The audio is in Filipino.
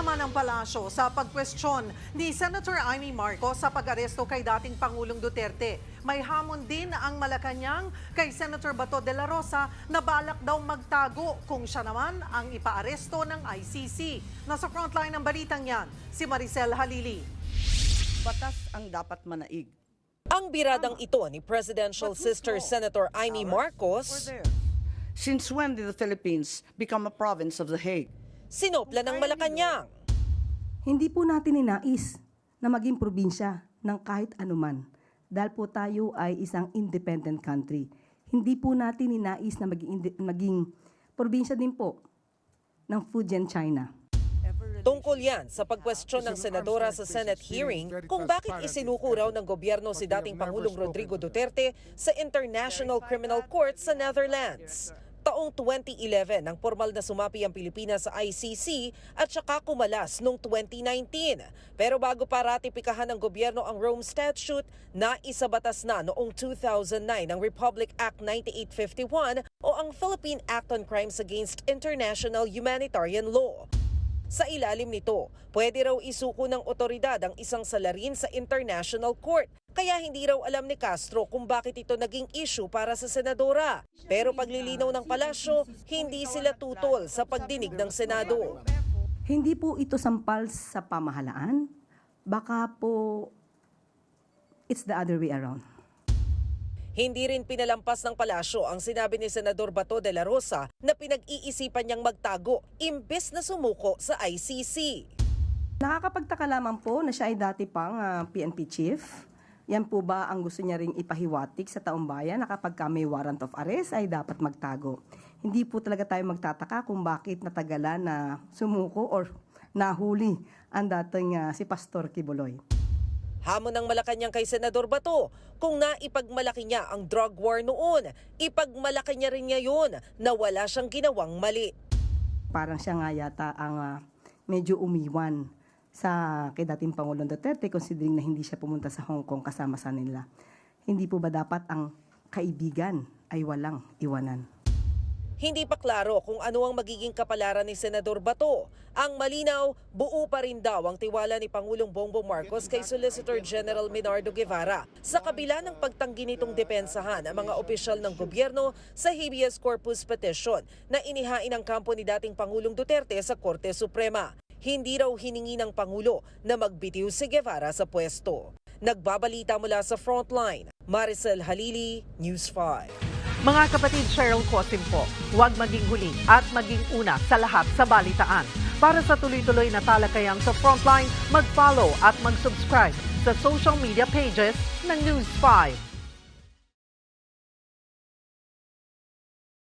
naman ang palasyo sa pagkwestiyon ni Senator Amy Marcos sa pag-aresto kay dating Pangulong Duterte. May hamon din ang Malacanang kay Senator Bato de la Rosa na balak daw magtago kung siya naman ang ipaaresto ng ICC. Nasa frontline ng balitang yan, si Maricel Halili. Batas ang dapat manaig. Ang biradang ito ni Presidential Sister Senator Amy Marcos Since when did the Philippines become a province of The Hague? Sinopla ng Malacanang. Hindi po natin ninais na maging probinsya ng kahit anuman dahil po tayo ay isang independent country. Hindi po natin ninais na maging, maging probinsya din po ng Fujian, China. Tungkol yan sa pagkwestiyon ng senadora sa Senate hearing kung bakit isinuko raw ng gobyerno si dating Pangulong Rodrigo Duterte sa International Criminal Court sa Netherlands. Taong 2011 nang formal na sumapi ang Pilipinas sa ICC at saka kumalas noong 2019. Pero bago pa ratipikahan ng gobyerno ang Rome Statute, na isabatas na noong 2009 ang Republic Act 9851 o ang Philippine Act on Crimes Against International Humanitarian Law. Sa ilalim nito, pwede raw isuko ng otoridad ang isang salarin sa International Court. Kaya hindi raw alam ni Castro kung bakit ito naging issue para sa senadora. Pero paglilinaw ng palasyo, hindi sila tutol sa pagdinig ng Senado. Hindi po ito sampal sa pamahalaan. Baka po it's the other way around. Hindi rin pinalampas ng palasyo ang sinabi ni Senador Bato de la Rosa na pinag-iisipan niyang magtago imbes na sumuko sa ICC. Nakakapagtaka lamang po na siya ay dati pang ah, PNP chief. Yan po ba ang gusto niya ring ipahiwatig sa taong bayan na kapag ka may warrant of arrest ay dapat magtago? Hindi po talaga tayo magtataka kung bakit natagalan na sumuko or nahuli ang dating ah, si Pastor Kibuloy. Hamon ng Malacanang kay Senador Bato, kung naipagmalaki niya ang drug war noon, ipagmalaki niya rin ngayon na wala siyang ginawang mali. Parang siya nga yata ang ah, medyo umiwan sa kay dating Pangulong Duterte considering na hindi siya pumunta sa Hong Kong kasama sa nila. Hindi po ba dapat ang kaibigan ay walang iwanan? Hindi pa klaro kung ano ang magiging kapalaran ni Senador Bato. Ang malinaw, buo pa rin daw ang tiwala ni Pangulong Bongbong Marcos kay Solicitor General Minardo Guevara sa kabila ng pagtanggi nitong depensahan ang mga opisyal ng gobyerno sa habeas corpus petition na inihain ng kampo ni dating Pangulong Duterte sa Korte Suprema. Hindi raw hiningi ng Pangulo na magbitiw si Guevara sa pwesto. Nagbabalita mula sa Frontline, Maricel Halili, News 5. Mga kapatid Cheryl Cosim po, huwag maging huli at maging una sa lahat sa balitaan. Para sa tuloy-tuloy na talakayan sa Frontline, mag-follow at mag-subscribe sa social media pages ng News 5.